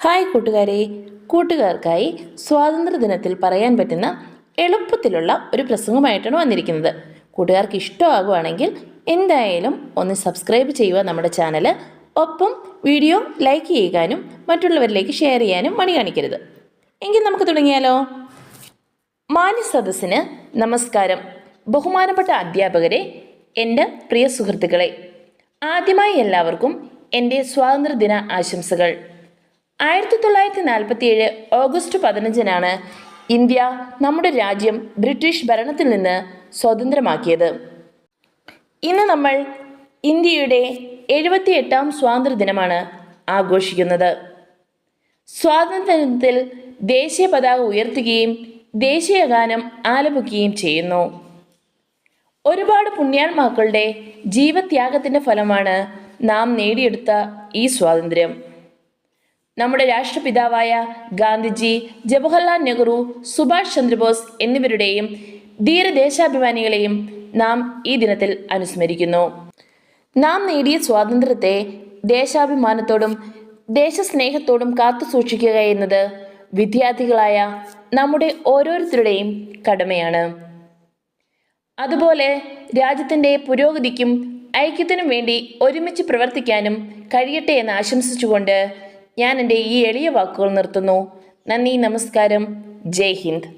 Hi കൂട്ടുകാരെ. കൂട്ടുകാർക്കായി സ്വാതന്ത്ര്യദിനത്തിൽ പറയാൻ പറ്റുന്ന എളുപ്പത്തിലുള്ള ഒരു പ്രസംഗമായിട്ടാണ് വന്നിരിക്കുന്നത്. കൂട്ടുകാർക്ക് ഇഷ്ടമാകുവാണെങ്കിൽ എന്തായാലും ഒന്ന് സബ്സ്ക്രൈബ് ചെയ്യുക നമ്മുടെ ചാനൽ ഒപ്പം വീഡിയോ ലൈക്ക് ചെയ്യാനും മറ്റുള്ളവരിലേക്ക് ഷെയർ ചെയ്യാനും മണി കാണിക്കരുത്. എങ്കിൽ നമുക്ക് തുടങ്ങിയാലോ? മാന്യ സദസ്സിന് നമസ്കാരം. ബഹുമാനപ്പെട്ട അധ്യാപകരെ എന്റെ പ്രിയ സുഹൃത്തുക്കളെ ആദ്യമായി എല്ലാവർക്കും എന്റെ സ്വാതന്ത്ര്യദിന ആശംസകൾ. ആയിരത്തി തൊള്ളായിരത്തി നാൽപ്പത്തിയേഴ് ഓഗസ്റ്റ് പതിനഞ്ചിനാണ് ഇന്ത്യ നമ്മുടെ രാജ്യം ബ്രിട്ടീഷ് ഭരണത്തിൽ നിന്ന് സ്വതന്ത്രമാക്കിയത്. ഇന്ന് നമ്മൾ ഇന്ത്യയുടെ എഴുപത്തിയെട്ടാം സ്വാതന്ത്ര്യദിനമാണ് ആഘോഷിക്കുന്നത്. സ്വാതന്ത്ര്യത്തിൽ ദേശീയ പതാക ഉയർത്തുകയും ദേശീയ ഗാനം ആലപിക്കുകയും ചെയ്യുന്നു. ഒരുപാട് പുണ്യാത്മാക്കളുടെ ജീവത്യാഗത്തിന്റെ ഫലമാണ് നാം നേടിയെടുത്ത ഈ സ്വാതന്ത്ര്യം. നമ്മുടെ രാഷ്ട്രപിതാവായ ഗാന്ധിജി ജവഹർലാൽ നെഹ്റു സുഭാഷ് ചന്ദ്രബോസ് എന്നിവരുടെയും ധീരദേശാഭിമാനികളെയും നാം ഈ ദിനത്തിൽ അനുസ്മരിക്കുന്നു. നാം നേടിയ സ്വാതന്ത്ര്യത്തെ ദേശാഭിമാനത്തോടും ദേശസ്നേഹത്തോടും കാത്തു സൂക്ഷിക്കുക എന്നത് വിദ്യാർത്ഥികളായ നമ്മുടെ ഓരോരുത്തരുടെയും കടമയാണ്. അതുപോലെ രാജ്യത്തിന്റെ പുരോഗതിക്കും ഐക്യത്തിനും വേണ്ടി ഒരുമിച്ച് പ്രവർത്തിക്കാനും കഴിയട്ടെ എന്ന് ആശംസിച്ചുകൊണ്ട് ഞാൻ എന്റെ ഈ എളിയ വാക്കുകൾ നിർത്തുന്നു. നന്ദി നമസ്കാരം. ജയ് ഹിന്ദ്.